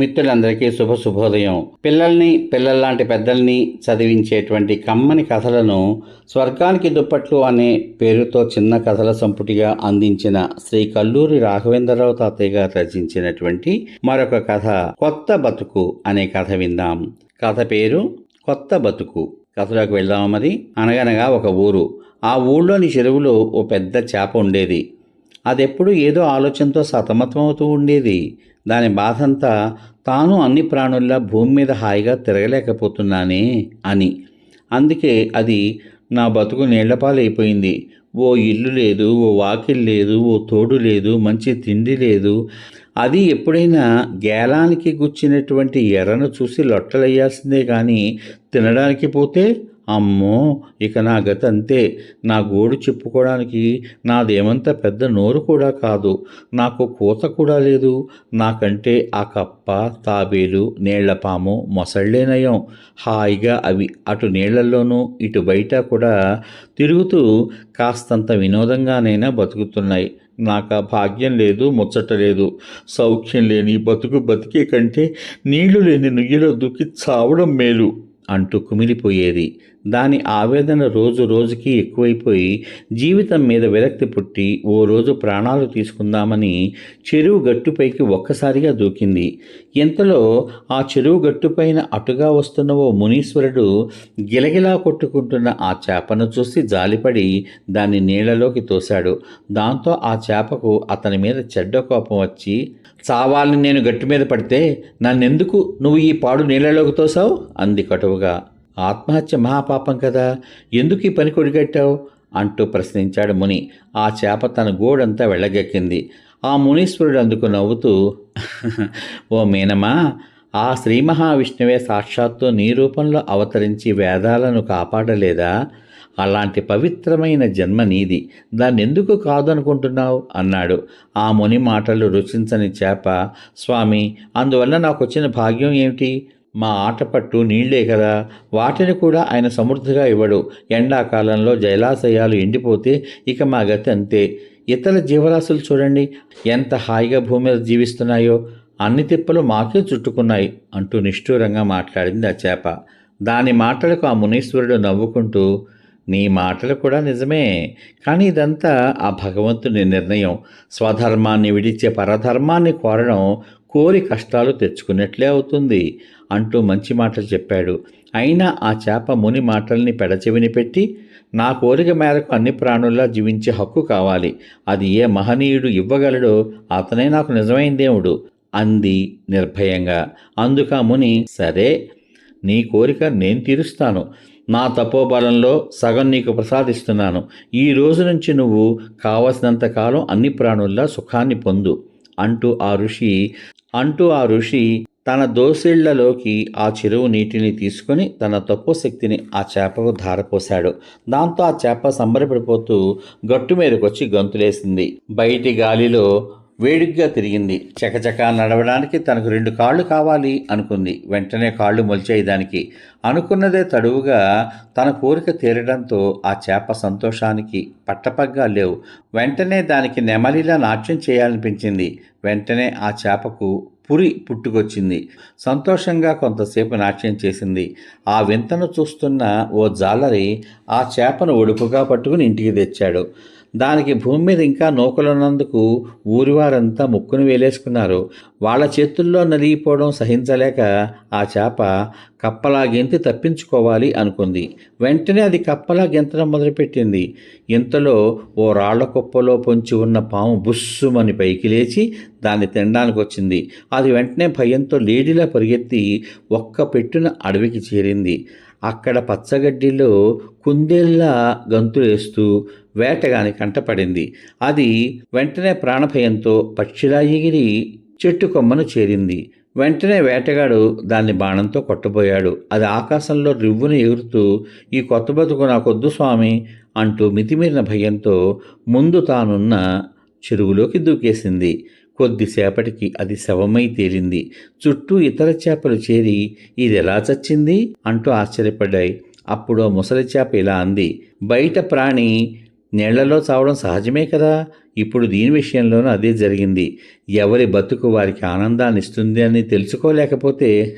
మిత్రులందరికీ శుభ శుభోదయం పిల్లల్ని పిల్లల్లాంటి పెద్దల్ని చదివించేటువంటి కమ్మని కథలను స్వర్గానికి దుప్పట్లు అనే పేరుతో చిన్న కథల సంపుటిగా అందించిన శ్రీ కల్లూరి రాఘవేంద్రరావు తాతయ్య గారు రచించినటువంటి మరొక కథ కొత్త బతుకు అనే కథ విందాం. కథ పేరు కొత్త బతుకు. కథలోకి వెళ్దాం మరి? అనగనగా ఒక ఊరు. ఆ ఊళ్ళోని చెరువులో ఓ పెద్ద చేప ఉండేది. అదెప్పుడు ఏదో ఆలోచనతో సతమతమవుతూ ఉండేది. దాని బాధంతా తాను అన్ని ప్రాణుల్లా భూమి మీద హాయిగా తిరగలేకపోతున్నానే అని. అందుకే అది నా బతుకు నీళ్ళపాలైపోయింది. ఓ ఇల్లు లేదు ఓ వాకిల్ లేదు ఓ తోడు లేదు మంచి తిండి లేదు. అది ఎప్పుడైనా గేలానికి గుచ్చినటువంటి ఎర్రను చూసి లొట్టలయ్యాల్సిందే కానీ తినడానికి పోతే అమ్మో ఇక నా గత అంతే నా గోడు చెప్పుకోవడానికి నాదేమంత పెద్ద నోరు కూడా కాదు. నాకు కూత కూడా లేదు. నాకంటే ఆ కప్ప తాబేలు నీళ్ళపాము మొసళ్ళేనయం హాయిగా అవి అటు నీళ్ళలోనూ ఇటు బయట కూడా తిరుగుతూ కాస్తంత వినోదంగానైనా బతుకుతున్నాయి. నాకు ఆ భాగ్యం లేదు ముచ్చట లేదు. సౌఖ్యం లేని బతుకు బతికే కంటే నీళ్ళు లేని నుయ్యలో దూకి చావడం మేలు అంటూ కుమిలిపోయేది. దాని ఆవేదన రోజు రోజుకి ఎక్కువైపోయి జీవితం మీద విరక్తి పుట్టి ఓ రోజు ప్రాణాలు తీసుకుందామని చెరువు గట్టుపైకి ఒక్కసారిగా దూకింది. ఇంతలో ఆ చెరువు గట్టుపైన అటుగా వస్తున్న ఓ మునీశ్వరుడు గిలగిలా కొట్టుకుంటున్న ఆ చేపను చూసి జాలిపడి దాన్ని నీళ్ళలోకి తోశాడు. దాంతో ఆ చేపకు అతని మీద చెడ్డ కోపం వచ్చి చావాలని నేను గట్టు మీద పడితే నన్నెందుకు నువ్వు ఈ పాడు నీళ్ళలోకి తోసావు అంది కటువుగా. ఆత్మహత్య మహాపాపం కదా? ఎందుకు ఈ పని కొడిగట్టావు అంటూ ప్రశ్నించాడు ముని. ఆ చేప తన గోడంతా వెళ్ళగెక్కింది. ఆ మునీశ్వరుడు అందుకు నవ్వుతూ ఓ మీనమా ఆ శ్రీ మహావిష్ణువే సాక్షాత్తు నీ రూపంలో అవతరించి వేదాలను కాపాడలేదా? అలాంటి పవిత్రమైన జన్మ నీది. దాన్ని ఎందుకు కాదనుకుంటున్నావు? అన్నాడు. ఆ ముని మాటలు రుచించని చేప స్వామి అందువల్ల నాకు వచ్చిన భాగ్యం ఏమిటి? మా ఆటపట్టు నీళ్ళే కదా. వాటిని కూడా ఆయన సమృద్ధిగా ఇవ్వడు. ఎండాకాలంలో జలాశయాలు ఎండిపోతే ఇక మా గతి అంతే. ఇతర జీవరాశులు చూడండి. ఎంత హాయిగా భూమి మీద జీవిస్తున్నాయో. అన్ని తిప్పలు మాకే చుట్టుకున్నాయి అంటూ నిష్ఠూరంగా మాట్లాడింది ఆ చేప. దాని మాటలకు ఆ మునీశ్వరుడు నవ్వుకుంటూ నీ మాటలు కూడా నిజమే. కానీ ఇదంతా ఆ భగవంతుని నిర్ణయం. స్వధర్మాన్ని విడిచే పరధర్మాన్ని కోరడం కోరి కష్టాలు తెచ్చుకున్నట్లే అవుతుంది. అంటూ మంచి మాటలు చెప్పాడు. అయినా ఆ చేప ముని మాటల్ని పెడచెవిని పెట్టి నా కోరిక మేరకు అన్ని ప్రాణుల్లా జీవించే హక్కు కావాలి. అది ఏ మహనీయుడు ఇవ్వగలడో అతనే నాకు నిజమైన దేవుడు అంది నిర్భయంగా. అందుక ముని సరే నీ కోరిక నేను తీరుస్తాను. నా తపోబలంలో సగం నీకు ప్రసాదిస్తున్నాను. ఈ రోజు నుంచి నువ్వు కావలసినంత కాలం అన్ని ప్రాణుల్లా సుఖాన్ని పొందు అంటూ ఆ ఋషి అంటూ ఆ ఋషి తన దోసిళ్ళలోకి ఆ చెరువు నీటిని తీసుకొని తన తపోశక్తిని ఆ చేపకు ధారపోశాడు. దాంతో ఆ చేప సంబరపడిపోతూ గట్టు మీదకొచ్చి గంతులేసింది. బయటి గాలిలో వేడిగ్గా తిరిగింది. చకచక నడవడానికి తనకు రెండు కాళ్ళు కావాలి అనుకుంది. వెంటనే కాళ్ళు మొలిచేయడానికి అనుకున్నదే తడువుగా తన కోరిక తీరడంతో ఆ చేప సంతోషానికి పట్టపగ్గా లేవు. వెంటనే దానికి నెమలిలా నాట్యం చేయాలనిపించింది. వెంటనే ఆ చేపకు పురి పుట్టుకొచ్చింది. సంతోషంగా కొంతసేపు నాట్యం చేసింది. ఆ వింతను చూస్తున్న ఓ జాలరి ఆ చేపను ఒడుపుగా పట్టుకుని ఇంటికి తెచ్చాడు. దానికి భూమి మీద ఇంకా నూకలున్నందుకు ఊరివారంతా ముక్కును వేలేసుకున్నారు. వాళ్ళ చేతుల్లో నలిగిపోవడం సహించలేక ఆ చేప కప్పలా గెంతి తప్పించుకోవాలి అనుకుంది. వెంటనే అది కప్పలా గెంతడం మొదలుపెట్టింది. ఇంతలో ఓ రాళ్ళ కుప్పలో పొంచి ఉన్న పాము బుస్సుమని పైకి లేచి దాన్ని తినడానికి వచ్చింది. అది వెంటనే భయంతో లేడీలా పరిగెత్తి ఒక్క పెట్టున అడవికి చేరింది. అక్కడ పచ్చగడ్డిలో కుందేళ్ళ గంతులేస్తూ వేటగాని కంటపడింది అది వెంటనే ప్రాణభయంతో పక్షిలా ఎగిరి చెట్టు కొమ్మను చేరింది. వెంటనే వేటగాడు దాన్ని బాణంతో కొట్టబోయాడు. అది ఆకాశంలో రివ్వును ఎగురుతూ ఈ కొత్త బతుకు నాకొద్దు స్వామి అంటూ మితిమీరిన భయంతో ముందు తానున్న చెరువులోకి దూకేసింది. కొద్దిసేపటికి అది శవమై తేలింది. చుట్టూ ఇతర చేపలు చేరి ఇది ఎలా చచ్చింది? అంటూ ఆశ్చర్యపడ్డాయి. అప్పుడు ముసలి చేప ఇలా అంది బయట ప్రాణి నీళ్ళలో చావడం సహజమే కదా? ఇప్పుడు దీని విషయంలోనూ అదే జరిగింది. ఎవరి బతుకు వారికి ఆనందాన్ని ఇస్తుంది అని తెలుసుకోలేకపోతే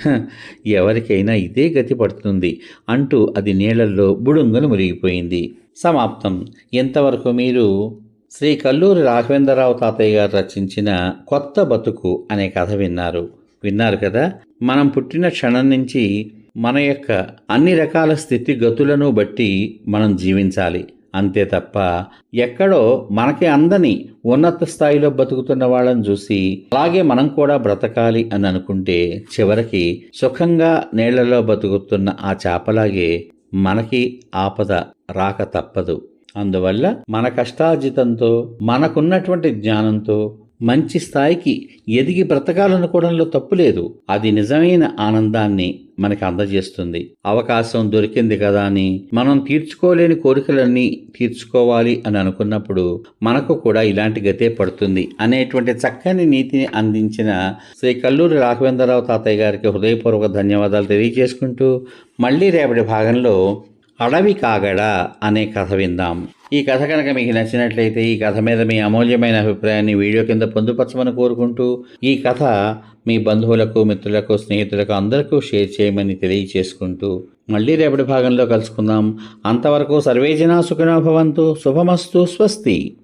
ఎవరికైనా ఇదే గతి పడుతుంది అంటూ అది నీళ్ళలో బుడుంగను మురిగిపోయింది. సమాప్తం. ఇంతవరకు మీరు శ్రీ కల్లూరి రాఘవేంద్రరావు తాతయ్య గారు రచించిన కొత్త బతుకు అనే కథ విన్నారు. విన్నారు కదా? మనం పుట్టిన క్షణం నుంచి మన యొక్క అన్ని రకాల స్థితిగతులను బట్టి మనం జీవించాలి. అంతే తప్ప ఎక్కడో మనకి అందని ఉన్నత స్థాయిలో బతుకుతున్న వాళ్ళని చూసి అలాగే మనం కూడా బ్రతకాలి అని అనుకుంటే చివరికి సుఖంగా నీళ్ళలో బతుకుతున్న ఆ చేపలాగే మనకి ఆపద రాక తప్పదు. అందువల్ల మన కష్టార్జితంతో మనకున్నటువంటి జ్ఞానంతో మంచి స్థాయికి ఎదిగి బ్రతకాలనుకోవడంలో తప్పు లేదు. అది నిజమైన ఆనందాన్ని మనకి అందజేస్తుంది. అవకాశం దొరికింది కదా అని మనం తీర్చుకోలేని కోరికలన్నీ తీర్చుకోవాలి అని అనుకున్నప్పుడు మనకు కూడా ఇలాంటి గతే పడుతుంది అనేటువంటి చక్కని నీతిని అందించిన శ్రీ కల్లూరి రాఘవేంద్రరావు తాతయ్య గారికి హృదయపూర్వక ధన్యవాదాలు తెలియజేసుకుంటూ మళ్ళీ రేపటి భాగంలో అడవి కాగడ అనే కథ విందాం. ఈ కథ కనుక మీకు నచ్చినట్లయితే ఈ కథ మీద మీ అమూల్యమైన అభిప్రాయాన్ని వీడియో కింద పొందుపరచమని కోరుకుంటూ ఈ కథ మీ బంధువులకు మిత్రులకు స్నేహితులకు అందరికీ షేర్ చేయమని తెలియచేసుకుంటూ మళ్ళీ రేపటి భాగంలో కలుసుకుందాం. అంతవరకు సర్వేజనా సుఖినో భవంతు. శుభమస్తు. స్వస్తి.